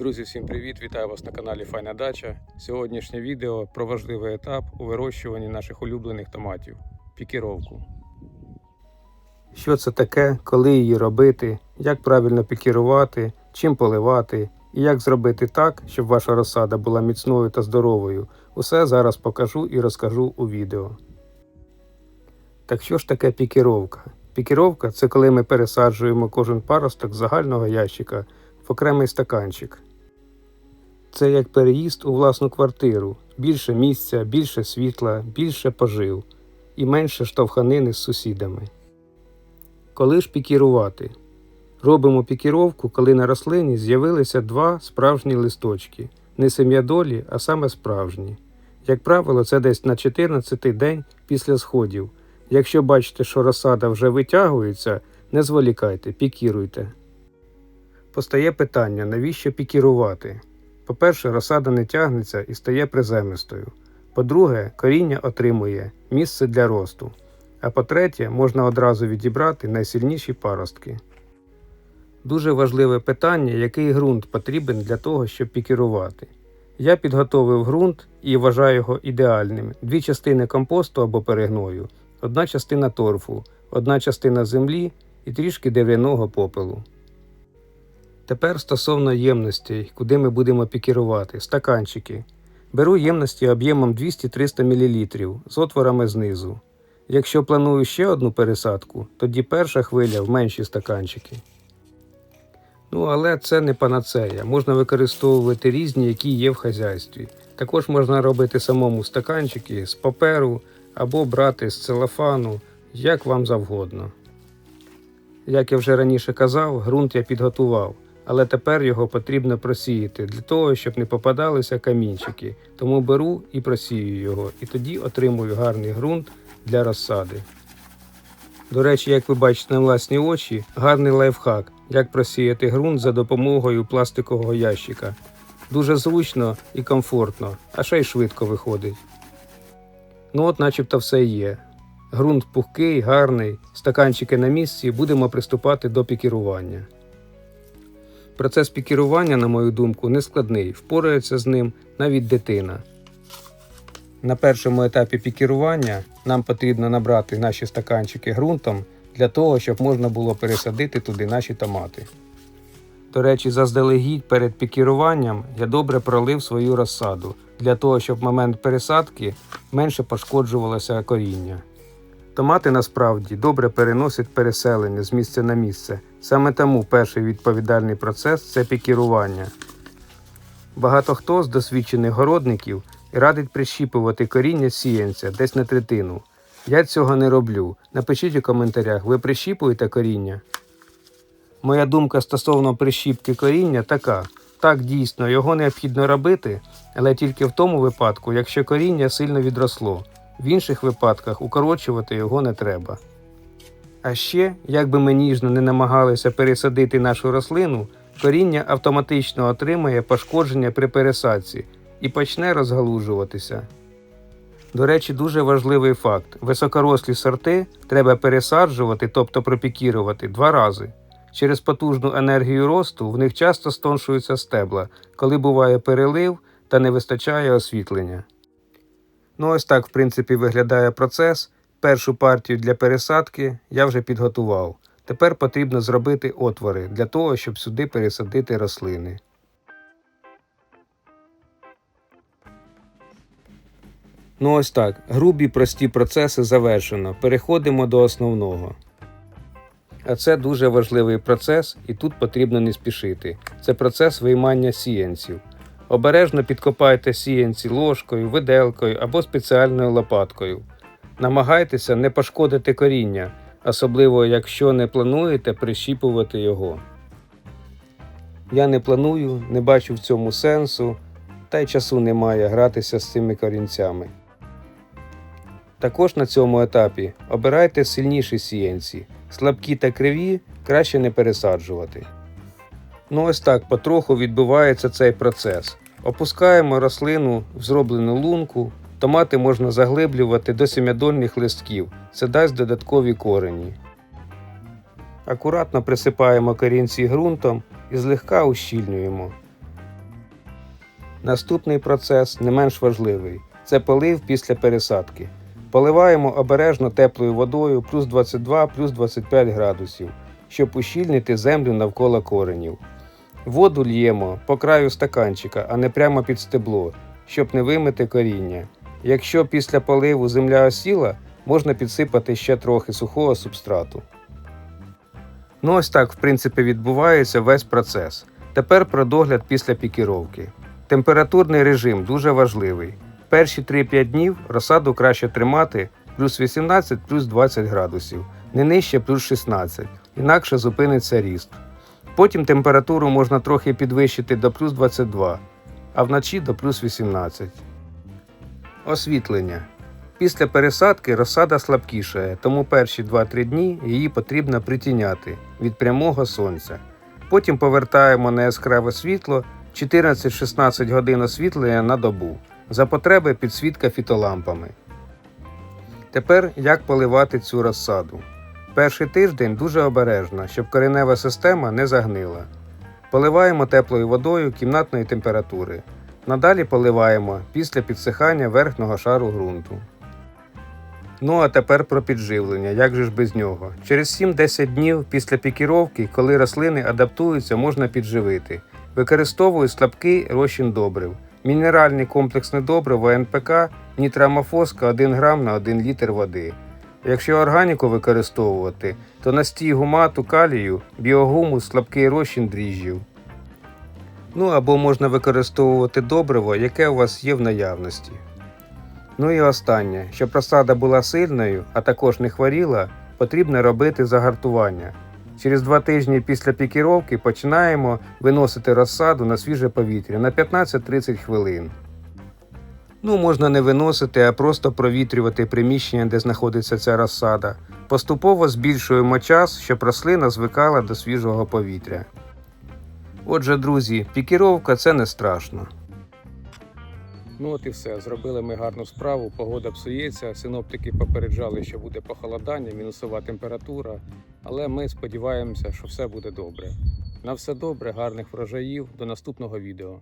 Друзі, всім привіт! Вітаю вас на каналі Файна Дача. Сьогоднішнє відео про важливий етап у вирощуванні наших улюблених томатів пікіровку. Що це таке, коли її робити, як правильно пікірувати, чим поливати і як зробити так, щоб ваша розсада була міцною та здоровою. Усе зараз покажу і розкажу у відео. Так що ж таке пікіровка? Пікіровка це коли ми пересаджуємо кожен паросток з загального ящика в окремий стаканчик. Це як переїзд у власну квартиру, більше місця, більше світла, більше пожив і менше штовханини з сусідами. Коли ж пікірувати? Робимо пікіровку, коли на рослині з'явилися два справжні листочки, не сем'ядолі, а саме справжні. Як правило, це десь на 14-й день після сходів. Якщо бачите, що розсада вже витягується, не зволікайте, пікіруйте. Постає питання, навіщо пікірувати? По-перше, розсада не тягнеться і стає приземистою. По-друге, коріння отримує місце для росту. А по-третє, можна одразу відібрати найсильніші паростки. Дуже важливе питання, який ґрунт потрібен для того, щоб пікірувати. Я підготовив ґрунт і вважаю його ідеальним: дві частини компосту або перегною, одна частина торфу, одна частина землі і трішки дерев'яного попелу. Тепер стосовно ємностей, куди ми будемо пікірувати, стаканчики. Беру ємності об'ємом 200-300 мл з отворами знизу. Якщо планую ще одну пересадку, тоді перша хвиля в менші стаканчики. Ну, але це не панацея. Можна використовувати різні, які є в хазяйстві. Також можна робити самому стаканчики з паперу або брати з целофану, як вам завгодно. Як я вже раніше казав, ґрунт я підготував, але тепер його потрібно просіяти для того, щоб не попадалися камінчики. Тому беру і просію його, і тоді отримую гарний ґрунт для розсади. До речі, як ви бачите на власні очі, гарний лайфхак, як просіяти ґрунт за допомогою пластикового ящика. Дуже зручно і комфортно, а ще й швидко виходить. Ну от начебто все є. Ґрунт пухкий, гарний, стаканчики на місці, будемо приступати до пікірування. Процес пікірування, на мою думку, не складний, впорається з ним навіть дитина. На першому етапі пікірування нам потрібно набрати наші стаканчики ґрунтом для того, щоб можна було пересадити туди наші томати. До речі, заздалегідь перед пікіруванням я добре пролив свою розсаду для того, щоб в момент пересадки менше пошкоджувалося коріння. Томати насправді добре переносять переселення з місця на місце. Саме тому перший відповідальний процес це пікірування. Багато хто з досвідчених городників радить прищіпувати коріння сіянця десь на третину. Я цього не роблю. Напишіть у коментарях, ви прищіпуєте коріння? Моя думка стосовно прищіпки коріння така. Так, дійсно, його необхідно робити, але тільки в тому випадку, якщо коріння сильно відросло. В інших випадках укорочувати його не треба. А ще, як би ми ніжно не намагалися пересадити нашу рослину, коріння автоматично отримає пошкодження при пересадці і почне розгалужуватися. До речі, дуже важливий факт: високорослі сорти треба пересаджувати, тобто пропікірувати, два рази. Через потужну енергію росту в них часто стоншуються стебла, коли буває перелив та не вистачає освітлення. Ну, ось так, в принципі, виглядає процес. Першу партію для пересадки я вже підготував. Тепер потрібно зробити отвори для того, щоб сюди пересадити рослини. Ну ось так, грубі прості процеси завершено. Переходимо до основного. А це дуже важливий процес, і тут потрібно не спішити. Це процес виймання сіянців. Обережно підкопайте сіянці ложкою, виделкою або спеціальною лопаткою. Намагайтеся не пошкодити коріння, особливо якщо не плануєте прищіпувати його. Я не планую, не бачу в цьому сенсу, та й часу немає гратися з цими корінцями. Також на цьому етапі обирайте сильніші сіянці, слабкі та криві краще не пересаджувати. Ну ось так потроху відбувається цей процес. Опускаємо рослину в зроблену лунку, томати можна заглиблювати до сім'ядольних листків, це дасть додаткові корені. Акуратно присипаємо корінці ґрунтом і злегка ущільнюємо. Наступний процес не менш важливий це полив після пересадки. Поливаємо обережно теплою водою плюс 22 плюс 25 градусів, щоб ущільнити землю навколо коренів. Воду л'ємо по краю стаканчика, а не прямо під стебло, щоб не вимити коріння. Якщо після поливу земля осіла, можна підсипати ще трохи сухого субстрату. Ну ось так, в принципі, відбувається весь процес. Тепер про догляд після пікіровки. Температурний режим дуже важливий. Перші 3-5 днів розсаду краще тримати плюс 18 плюс 20 градусів, не нижче плюс 16, інакше зупиниться ріст. Потім температуру можна трохи підвищити до плюс 22, а вночі до плюс 18. Освітлення. Після пересадки розсада слабкішає, тому перші 2-3 дні її потрібно притіняти від прямого сонця. Потім повертаємо на яскраве світло 14-16 годин освітлення на добу. За потреби підсвітка фітолампами. Тепер як поливати цю розсаду. Перший тиждень дуже обережно, щоб коренева система не загнила. Поливаємо теплою водою кімнатної температури. Надалі поливаємо після підсихання верхнього шару ґрунту. Ну а тепер про підживлення, як же ж без нього. Через 7-10 днів після пікіровки, коли рослини адаптуються, можна підживити. Використовую слабкий розчин добрив. Мінеральний комплексне добриво НПК нітрамофоска 1 грам на 1 літр води. Якщо органіку використовувати, то настій гумату калію, біогумус, слабкий розчин дріжджів. Ну або можна використовувати добриво, яке у вас є в наявності. Ну і останнє, щоб розсада була сильною, а також не хворіла, потрібно робити загартування. Через два тижні після пікіровки починаємо виносити розсаду на свіже повітря на 15-30 хвилин. Ну, можна не виносити, а просто провітрювати приміщення, де знаходиться ця розсада. Поступово збільшуємо час, щоб рослина звикала до свіжого повітря. Отже, друзі, пікіровка це не страшно. Ну от і все. Зробили ми гарну справу. Погода псується. Синоптики попереджали, що буде похолодання, мінусова температура. Але ми сподіваємося, що все буде добре. На все добре, гарних врожаїв. До наступного відео.